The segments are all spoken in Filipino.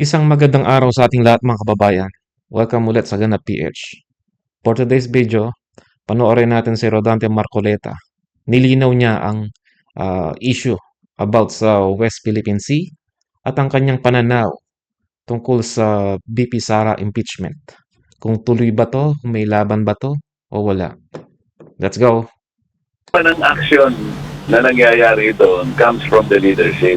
Isang magandang araw sa ating lahat mga kababayan. Welcome ulit sa Ganap PH. For today's video, panoorin natin si Rodante Marcoleta. Nilinaw niya ang ah, issue about sa West Philippine Sea at ang kanyang pananaw tungkol sa BP Sara impeachment. Kung tuloy ba to, kung may laban ba to, o wala. Let's go! pa ng action na nangyayari doon comes from the leadership.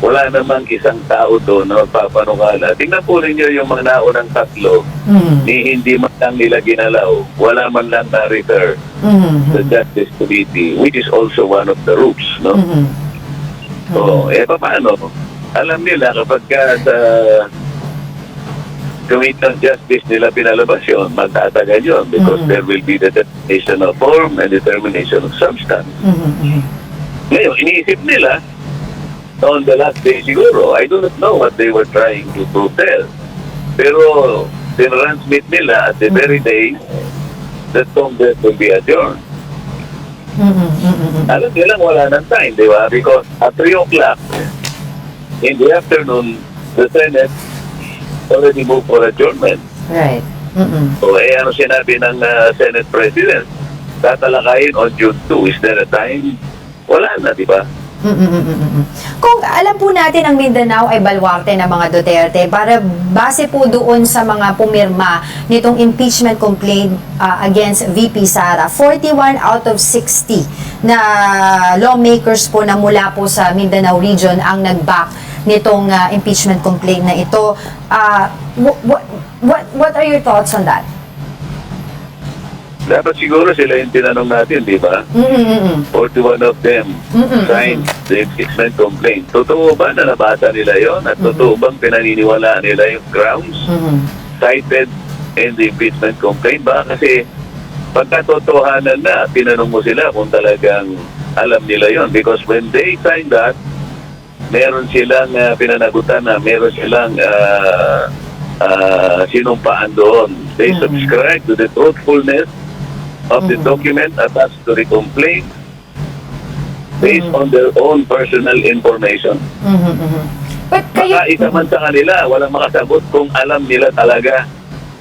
Wala namang isang tao doon na magpapanukala. Tingnan po ninyo yung mga naunang tatlo Mm. ni hindi man lang nila ginalaw. Wala man lang na-refer Mm. sa Justice Committee, which is also one of the rules. No? Mm. So, eh paano? Alam nila kapag ka sa Committee on Justice nila pinalabas yun, magtatagal yun because Mhm. there will be the determination of form and determination of substance. Mm. Ngayon, iniisip nila, on the last day siguro, I do not know what they were trying to tell. Pero, tinransmit nila at the very day that Congress will be adjourned. Mm. Alam nila wala ng time, di ba? Because at 3 o'clock in the afternoon, the Senate already moved for adjournment. Right. Mm. So, eh, ano sinabi ng uh, Senate President? Tatalakayin on June 2. Is there a time? Wala na, di ba? Kung alam po natin ang Mindanao ay balwarte ng mga Duterte, para base po doon sa mga pumirma nitong impeachment complaint uh, against VP Sara, 41 out of 60 na lawmakers po na mula po sa Mindanao region ang nag-back nitong uh, impeachment complaint na ito. Uh, what, what, what are your thoughts on that? Dapat siguro sila yung tinanong natin, di ba? Mm-mm-mm. 41 of them Mm-mm. signed the impeachment complaint. Totoo ba na nabasa nila yon At totoo bang pinaniniwalaan nila yung grounds Mm-mm. cited in the impeachment complaint? Ba kasi pagkatotohanan na, tinanong mo sila kung talagang alam nila yon Because when they signed that, meron silang uh, pinanagutan na meron silang uh, uh, sinumpaan doon. They Mhm. subscribe to the truthfulness of the Mhm. document attached to the complaint based Mhm. on their own personal information. Mhm, mhm. But kayo... Baka isa man sa kanila, walang makasagot kung alam nila talaga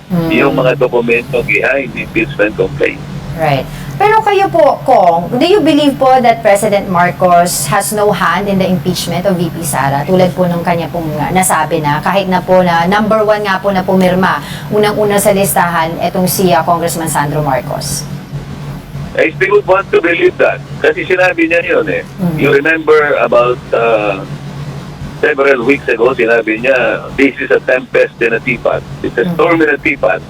Mm. yung mga dokumento behind the impeachment complaint. Right. Pero kayo po, Kong, do you believe po that President Marcos has no hand in the impeachment of VP Sara? Tulad po nung kanya pong nga nasabi na kahit na po na number one nga po na pumirma, unang-una sa listahan, etong si ah, Congressman Sandro Marcos. I still want to believe that. Kasi sinabi niya yun eh. Mhm. You remember about uh, several weeks ago, sinabi niya, this is a tempest in a teapot. It's a Mhm. storm in a teapot.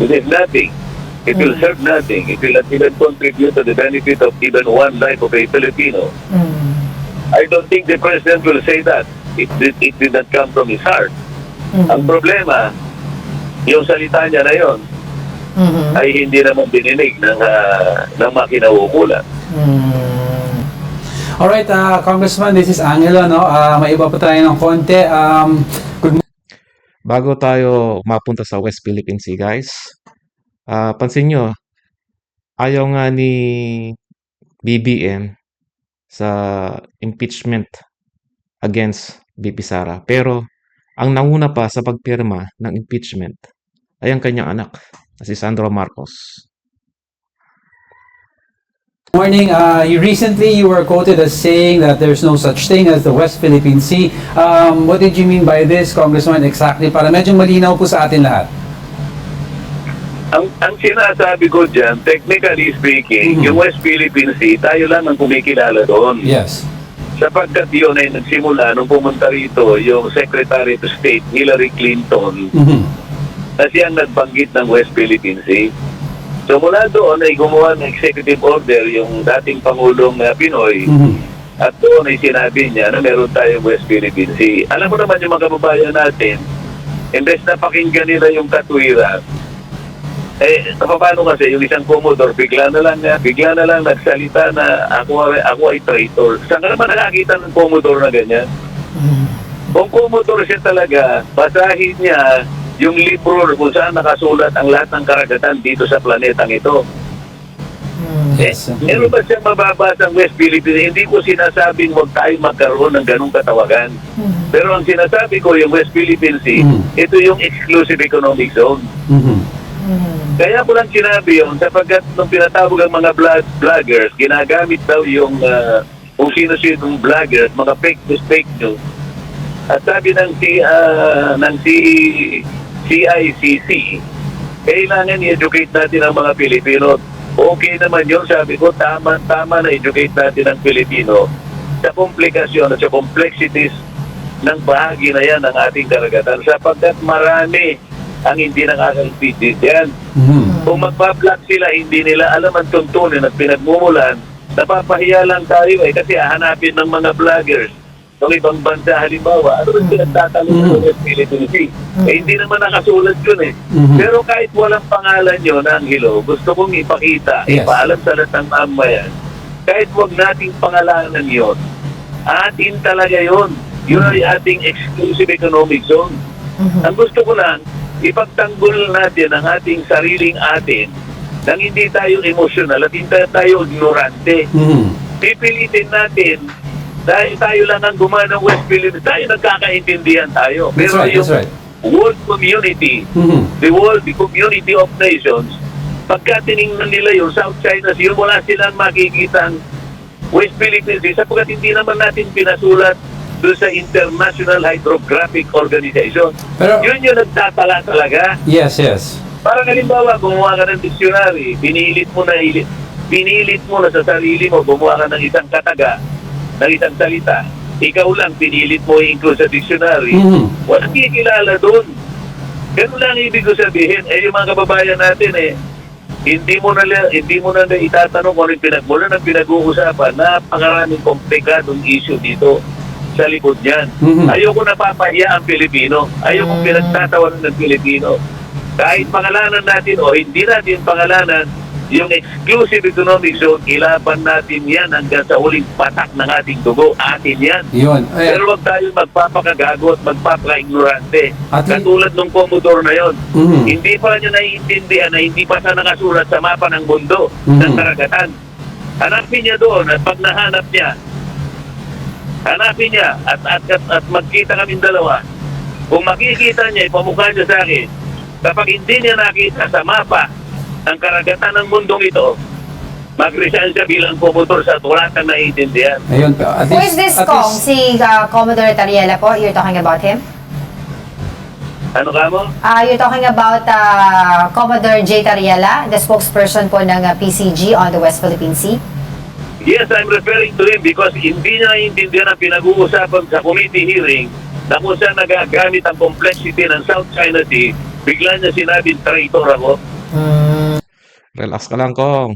It is nothing. It will Mhm. serve nothing. It will not even contribute to the benefit of even one life of a Filipino. Mm. I don't think the President will say that. It, it, it did not come from his heart. Ang Mhm. problema, yung salita niya na yon Mhm. ay hindi naman dininig ng, uh, ng makinauukulan. Mm. Alright, uh, Congressman, this is Angelo, no? Uh, may iba pa tayo ng konti. Um, good Bago tayo mapunta sa West Philippine Sea, guys, ah, pansin nyo, ayaw nga ni BBM sa impeachment against VP Sara. Pero, ang nanguna pa sa pagpirma ng impeachment ay ang kanyang anak, na si Sandro Marcos. morning. Uh, you recently you were quoted as saying that there's no such thing as the West Philippine Sea. Um, what did you mean by this, Congressman, exactly? Para medyo malinaw po sa atin lahat. Ang, ang sinasabi ko dyan, technically speaking, Mhm. yung West Philippine Sea, tayo lang ang kumikilala doon. Yes. Sapagkat yun ay nagsimula nung pumunta rito yung Secretary of State Hillary Clinton Mhm. Na siyang nagbanggit ng West Philippine Sea. So mula doon ay gumawa ng executive order yung dating Pangulong na Pinoy Mhm. at doon ay sinabi niya na meron tayong West Philippine Sea. Alam mo naman yung mga kababayan natin, imbes na pakinggan nila yung katwiran, eh, paano kasi yung isang Commodore, bigla na lang, bigla na lang nagsalita na ako, ako ay traitor. Saan ka naman nakakita ng Commodore na ganyan? Mm. Kung Commodore siya talaga, basahin niya yung libro kung saan nakasulat ang lahat ng karagatan dito sa planetang ito. Eh, Yes. meron ba siyang mababasa ang West Philippines? Hindi ko sinasabing huwag tayo magkaroon ng ganong katawagan. Pero ang sinasabi ko, yung West Philippine Sea, Mhm. ito yung exclusive economic zone. Mhm. Kaya ko lang sinabi yun sapagkat nung pinatawag ang mga vlog, vloggers, ginagamit daw yung uh, kung sino-sino vloggers, mga fake news, fake news. At sabi ng, C, ah, ng C, CICC, kailangan i-educate natin ang mga Pilipino. Okay naman yun, sabi ko, tama-tama na educate natin ang Pilipino sa komplikasyon at sa complexities ng bahagi na yan ng ating karagatan sapagkat marami ang hindi nakakaintindihan. Mhm. Kung magpa-vlog sila, hindi nila alam ang tuntunin at pinagmumulan, napapahiya lang tayo eh kasi hahanapin ng mga vloggers ng ibang bansa halimbawa, ano rin pinagtatanong Mhm. ng West Philippine Sea? Eh hindi naman nakasulat yun eh. Mhm. Pero kahit walang pangalan yun, Angelo, gusto kong ipakita, Yes. ipaalam sa lahat ng mamayan, kahit wag nating pangalanan yon, atin talaga yon. Yun ay ating exclusive economic zone. Ang gusto ko lang, ipagtanggol natin ang ating sariling atin nang hindi tayo emotional at hindi tayo ignorante. Mhm. Pipilitin natin dahil tayo lang ang gumawa ng West Philippines, tayo nagkakaintindihan tayo. That's Pero right, yung that's right. world community, Mhm. the world, the community of nations, pagka tiningnan nila yung South China Sea, wala silang makikita West Philippines Sea sapagkat hindi naman natin pinasulat doon sa International Hydrographic Organization. Pero, Yun yung nagtatala talaga. yes, yes. Parang halimbawa, gumawa ka ng dictionary, pinilit mo na ilit, pinilit mo na sa sarili mo, gumawa ka ng isang kataga, ng isang salita. Ikaw lang, pinilit mo i-include sa dictionary. Mhm. Walang kikilala doon. Ganun lang ibig ko sabihin. Eh, yung mga kababayan natin eh, hindi mo na hindi mo na itatanong kung ano yung pinagmula ng pinag-uusapan. Napakaraming komplikadong issue dito sa likod niyan. Mhm. Ayoko napapahiya ang Pilipino. Ayoko Mm. pinagtatawanan ng Pilipino. Kahit pangalanan natin o hindi natin pangalanan, yung exclusive economic zone, ilaban natin yan hanggang sa huling patak ng ating dugo. Atin yan. Yun. Eh, Pero wag tayo magpapakagago at li- Katulad ng Commodore na yon. Mhm. Hindi pa niya naiintindihan na hindi pa siya nakasulat sa mapa ng mundo Mhm. ng karagatan. Hanapin niya doon at pag nahanap niya, hanapin niya at, at, at, at magkita kami dalawa. Kung makikita niya, ipamukha niya sa akin. Kapag hindi niya nakita sa mapa ang karagatan ng mundong ito, mag-resign siya bilang promotor sa wala kang naiintindihan. Ayun. At Who is least- this at Kong? least- Si uh, Commodore Tariela po? You're talking about him? Ano ka mo? Uh, you're talking about uh, Commodore J. Tariela, the spokesperson po ng uh, PCG on the West Philippine Sea? Yes, I'm referring to him because hindi niya naiintindihan ang pinag-uusapan sa committee hearing na kung saan nagagamit ang complexity ng South China Sea, bigla niya sinabi, traitor ako. Relax ka lang, Kong.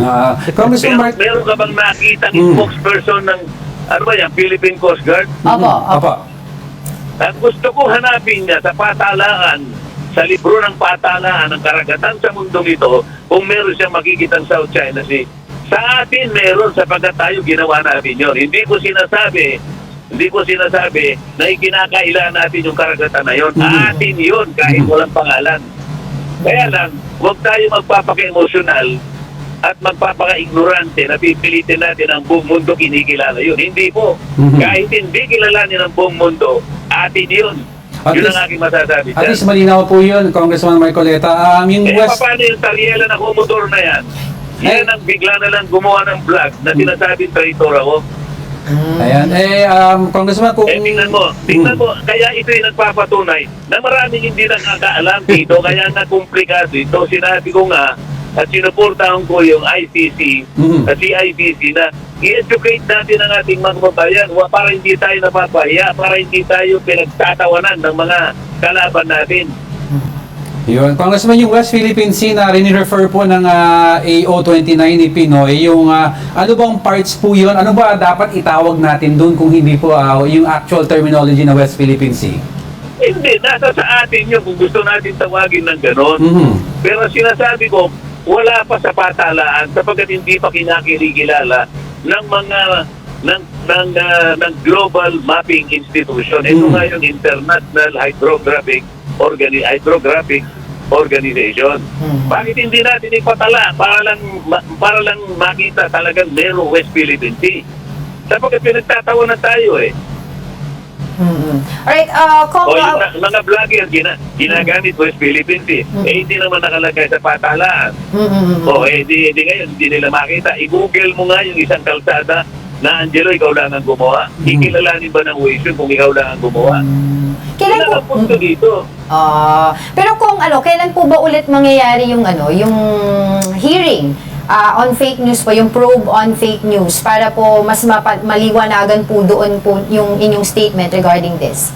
Ah, Congressman Mark, meron ka bang nakita Mm. spokesperson ng, ano ba yan, Philippine Coast Guard? Opo, opo. Apa. At gusto ko hanapin niya sa patalaan, sa libro ng patalaan ng karagatan sa mundong ito, kung meron siyang makikitang South China Sea. Sa atin meron sapagkat tayo ginawa natin yun. Hindi ko sinasabi, hindi ko sinasabi na ikinakailangan natin yung karagatan na yun. Mhm. Atin yun kahit walang pangalan. Kaya lang, huwag tayo magpapaka-emotional at magpapaka-ignorante na pipilitin natin ang buong mundo kinikilala yun. Hindi po. Mhm. Kahit hindi kilalanin ang buong mundo, atin yun. At yun least- ang aking masasabi At dyan. least malinaw po yun, Congressman Marcoleta. Um, yung Eh, West... paano yung Tariela na kumodor na yan? Yan ang bigla na lang gumawa ng vlog na sinasabing traitor ako. Ayan. Eh, um, Congressman, kung... Eh, tingnan mo, tingnan Mm. mo, kaya ito yung nagpapatunay na maraming hindi nakakaalam dito, kaya nga komplikado ito. Sinabi ko nga, at sinuportahan ko yung ICC, Mhm. at si ICC na i-educate natin ang ating mga kababayan wa- para hindi tayo napapahiya, para hindi tayo pinagtatawanan ng mga kalaban natin. Yun. Congressman, yung West Philippine Sea na rin-refer po ng ah, AO29 ni Pinoy, yung ah, ano bang parts po yun? Ano ba dapat itawag natin doon kung hindi po ah, yung actual terminology na West Philippine Sea? Hindi, nasa sa atin yun kung gusto natin tawagin ng ganon. Mhm. Pero sinasabi ko, wala pa sa patalaan sapagkat hindi pa kinakilala ng mga ng ng ah, ng global mapping institution. Ito Mm. nga yung International Hydrographic Organi Hydrographic organization. Mhm. Bakit hindi natin ipatala para lang para lang makita talagang merong West Philippine Sea? Sapagkat pinagtatawanan tayo eh. Mhm. Alright, uh, Kong, O yung na- mga vlogger, gina, ginagamit West Philippine Sea. Eh hindi naman nakalagay sa patalaan. mhm. O eh di, di ngayon, hindi nila makita. I-google mo nga yung isang kalsada na Angelo, ikaw lang ang gumawa. Ikilalanin ba ng Waze kung ikaw lang ang gumawa? kailan Kailan po, punto dito? Ah, pero kung ano, kailan po ba ulit mangyayari yung ano, yung hearing ah, on fake news po, yung probe on fake news para po mas mapa- maliwanagan po doon po yung inyong statement regarding this?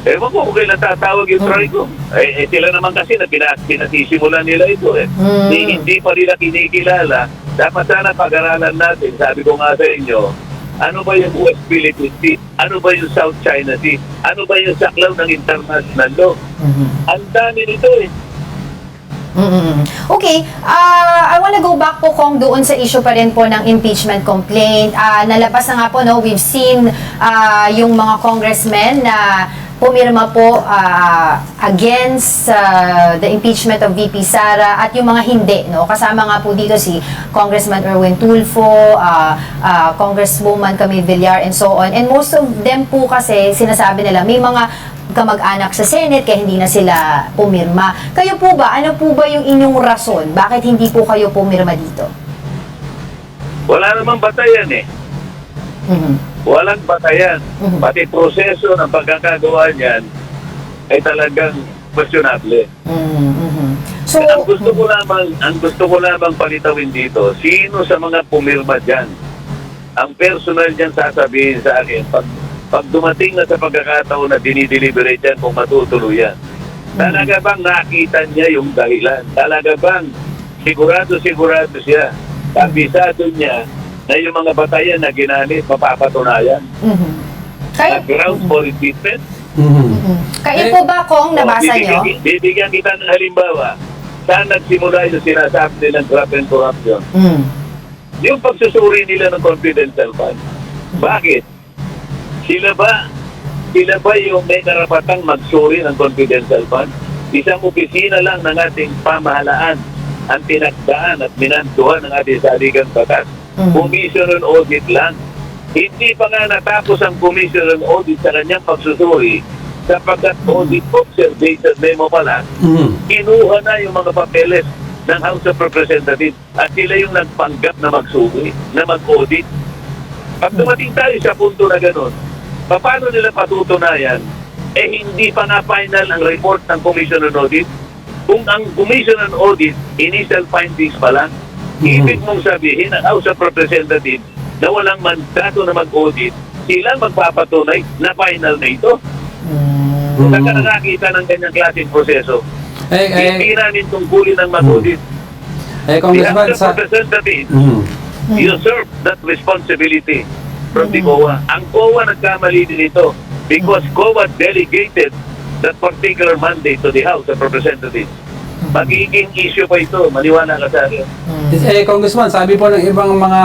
Ewan ko kung kailan tatawag yung Tricom. Eh, eh, sila naman kasi na pinas, pinasisimulan nila ito eh. Mm. Hindi, hindi pa nila kinikilala. Dapat sana pag-aralan natin. Sabi ko nga sa inyo, ano ba yung West Philippine Sea? Ano ba yung South China Sea? Ano ba yung saklaw ng international law? Ang dami nito eh. Mm-mm. Okay, uh, I wanna go back po kung doon sa issue pa rin po ng impeachment complaint. Ah, nalabas na nga po, no, we've seen ah, yung mga congressmen na pumirma po ah, against ah, the impeachment of VP Sara at yung mga hindi, no? Kasama nga po dito si Congressman Erwin Tulfo, ah, ah, Congresswoman Camille Villar, and so on. And most of them po kasi sinasabi nila may mga kamag-anak sa Senate kaya hindi na sila pumirma. Kayo po ba, ano po ba yung inyong rason? Bakit hindi po kayo pumirma dito? Wala namang batayan eh. Mhm. Walang batayan. Mhm. Pati proseso ng pagkakagawa niyan ay talagang questionable. Mhm, mhm. So, ang gusto ko lamang, ang gusto ko lamang palitawin dito, sino sa mga pumirma diyan? Ang personal diyan sasabihin sa akin pag pag dumating na sa pagkakataon na dinideliberate yan kung matutuloy yan. Talaga bang nakita niya yung dahilan? Talaga bang sigurado-sigurado siya? Kabisado niya na yung mga batayan na ginamit mapapatunayan? mhm. kayo, Na ground for impeachment? Mhm. mhm. kayo Eh, po ba kung nabasa O, bibigyan, nyo? Bibigyan kita ng halimbawa. Saan nagsimula yung sinasabi nilang graft and corruption? Mhm. Yung pagsusuri nila ng confidential fund. Bakit? Sila ba sila ba yung may karapatang magsuri ng confidential fund? Isang opisina lang ng ating pamahalaan ang tinagdaan at minantuhan ng ating saligang batas. Mhm. Commission on audit lang. Hindi pa nga natapos ang commission on audit sa kanyang pagsusuri sapagkat audit observation memo pa lang Mhm. kinuha na yung mga papeles ng House of Representatives at sila yung nagpanggap na magsuri, na mag-audit. Pag dumating tayo sa punto na gano'n, paano nila patutunayan? Eh hindi pa nga final ang report ng Commission on Audit. Kung ang Commission on Audit, initial findings pa lang, ibig mong sabihin ang House of Representatives na walang mandato na mag-audit, sila magpapatunay na final na ito. Kung Mhm. ka nakakita ng ganyang klaseng proseso, Eh, eh, hindi namin tungkulin ng mag-audit. eh, The Congressman, sa... Representatives Mhm. usurp that responsibility from the COA. Ang COA nagkamali din ito because COA delegated that particular mandate to the House of Representatives. Magiging issue pa ito, maniwala ka sa akin. Eh, Congressman, sabi po ng ibang mga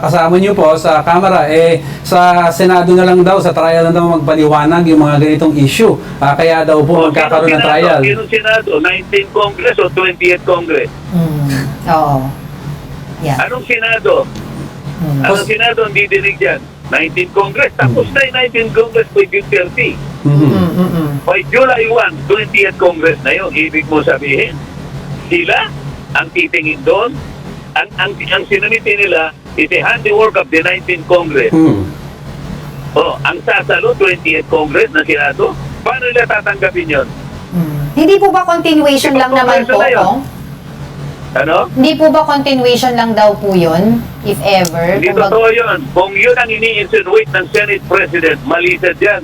kasama niyo po sa Kamara, eh, sa Senado na lang daw, sa trial na daw magpaliwanag yung mga ganitong issue. Ah, kaya daw po magkakaroon ng trial. Sinong Senado? 19 Congress o 20th Congress? Mhm. Oo. Yeah. Anong Senado? Mhm. Anong Senado ang didinig dyan? 19 Congress. Tapos na yung 19 Congress by June 30. Mhm. Mhm, mhm. By July 1, 20th Congress na yun. Ibig mo sabihin, sila ang titingin doon. Ang, ang, ang sinuniti nila, is the handiwork of the 19th Congress. Mhm. O, ang sasalo, 20th Congress na Senado. Paano nila tatanggapin yon? Mhm. Hindi po ba continuation lang naman po, na yun. Ano? Hindi po ba continuation lang daw po yun, if ever? Hindi totoo yun. Kung yun ang ini-insinuate ng Senate President, malisad yan.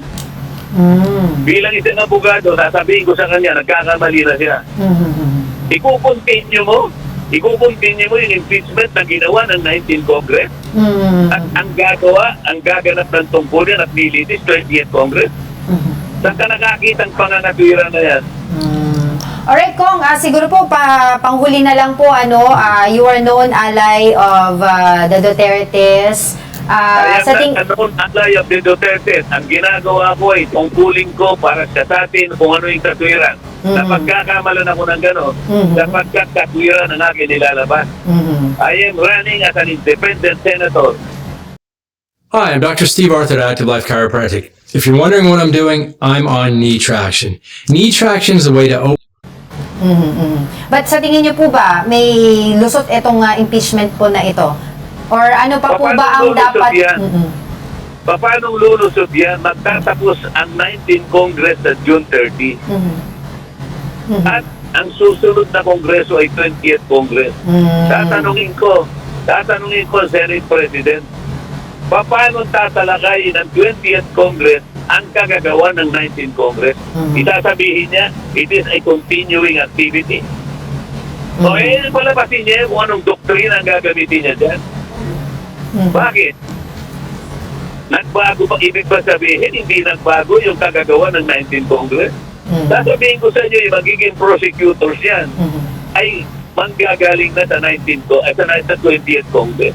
Mhm. Bilang isang abogado, sasabihin ko sa kanya, nagkakamali na siya. Mhm, mhm. Ikukontinue mo, ikukontinue mo yung impeachment na ginawa ng 19 Congress. Mhm. At ang gagawa, ang gaganap ng tungkulin at nilitis 20th Congress. Mhm. Saan ka nakakita ang pangangatwira na yan? Mm. Alright, Kong, ah, siguro po pa, panghuli na lang po, ano, ah, you are known ally of ah, the Dutertes. Ah, Kaya sa ting... noon ang layap ni Duterte, ang ginagawa ko ay tungkulin ko para sa atin kung ano yung katwiran. Mhm. Napagkakamalan ako ng gano'n, Mhm. sapagkat katwiran ang akin nilalabas. Mhm. I am running as an independent senator. Hi, I'm Dr. Steve Arthur at Active Life Chiropractic. If you're wondering what I'm doing, I'm on knee traction. Knee traction is a way to open Mhm, mhm. But sa tingin niyo po ba, may lusot itong ah, impeachment po na ito? Or ano pa po ba ang dapat... yan? Mhm. Paano lulusot yan? Magtatapos ang 19 Congress sa June 30. Mhm. Mhm. At ang susunod na Kongreso ay 20th Congress. Mhm. Tatanungin ko, tatanungin ko, Senate President, paano tatalakayin ng 20th Congress ang kagagawa ng 19th Congress? Mhm. Itasabihin niya, it is a continuing activity. So, Mhm. eh, palabasin niya kung anong doktrina ang gagamitin niya dyan. Mhm. Bakit? Nagbago pa, ibig ba sabihin, hindi nagbago yung kagagawa ng 19th Congress? Mhm. Sasabihin ko sa inyo, yung magiging prosecutors yan Mhm. ay manggagaling na sa 19th co- at sa sa 20th Congress.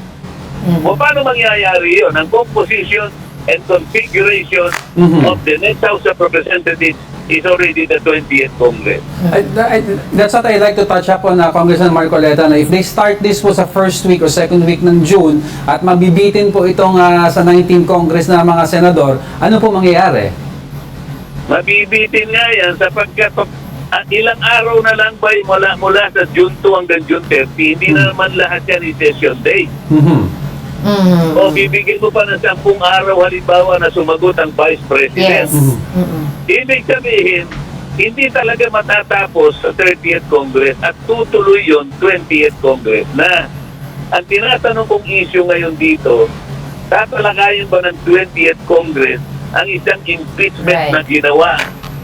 Mhm. O paano mangyayari yun? Ang composition and configuration Mhm. of the next House of Representatives is already the 20th Congress. I- I- that's what I like to touch upon, uh, Congressman Marcoleta, na if they start this po sa first week or second week ng June at mabibitin po itong ah, sa 19 Congress na mga senador, ano po mangyayari? Mabibitin nga yan sapagkat pag- ah, ilang araw na lang ba mula, mula sa June 2 hanggang June 30, hindi na naman lahat yan is session day. Mhm. Mhm. O bibigyan mo pa ng 10 araw halimbawa na sumagot ang Vice President. Yes. Mhm. Mhm. Ibig sabihin, hindi talaga matatapos sa 30th Congress at tutuloy yon 20th Congress na. Ang tinatanong kong issue ngayon dito, tatalakayin ba ng 20th Congress ang isang impeachment Right. na ginawa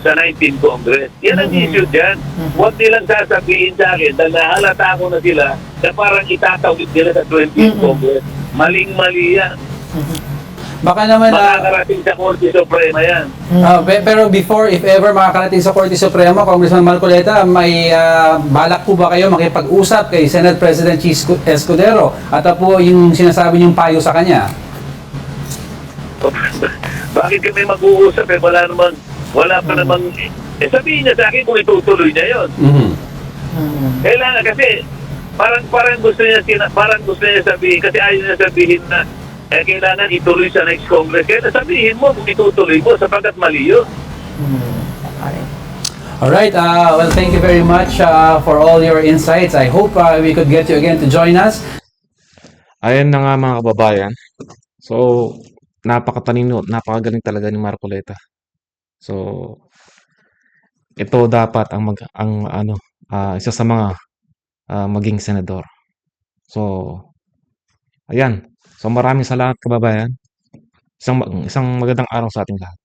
sa 19th Congress? Yan ang Mhm. issue dyan. Huwag nilang sasabihin sa akin dahil nahalata ko na sila na parang itatawid nila sa 20th Mhm. Congress. Maling-mali yan. Baka naman, ah, Makakarating sa Korte Suprema yan. ah, pe- pero before, if ever makakarating sa Korte Suprema, Congressman Marcoleta, may ah, balak po ba kayo makipag-usap kay Senate President Chis Escudero at ah, po yung sinasabi niyong payo sa kanya? Bakit kami mag-uusap eh? Wala namang, wala pa namang, eh sabihin niya sa akin kung itutuloy niya yon. Mhm. Mhm. Kailangan kasi, parang, parang gusto niya, sina, parang gusto niya sabihin, kasi ayaw niya sabihin na, eh kailangan ituloy sa next Congress. Kaya sabihin mo kung itutuloy mo sapagkat mali yun. Mhm. Alright. Alright, uh, well, thank you very much uh, for all your insights. I hope uh, we could get you again to join us. Ayan na nga mga kababayan. So, napakatalino, napakagaling talaga ni Marcoleta. So, ito dapat ang mag ang ano, ah, isa sa mga ah, maging senador. So, ayan. So, maraming salamat kababayan. Isang isang magandang araw sa ating lahat.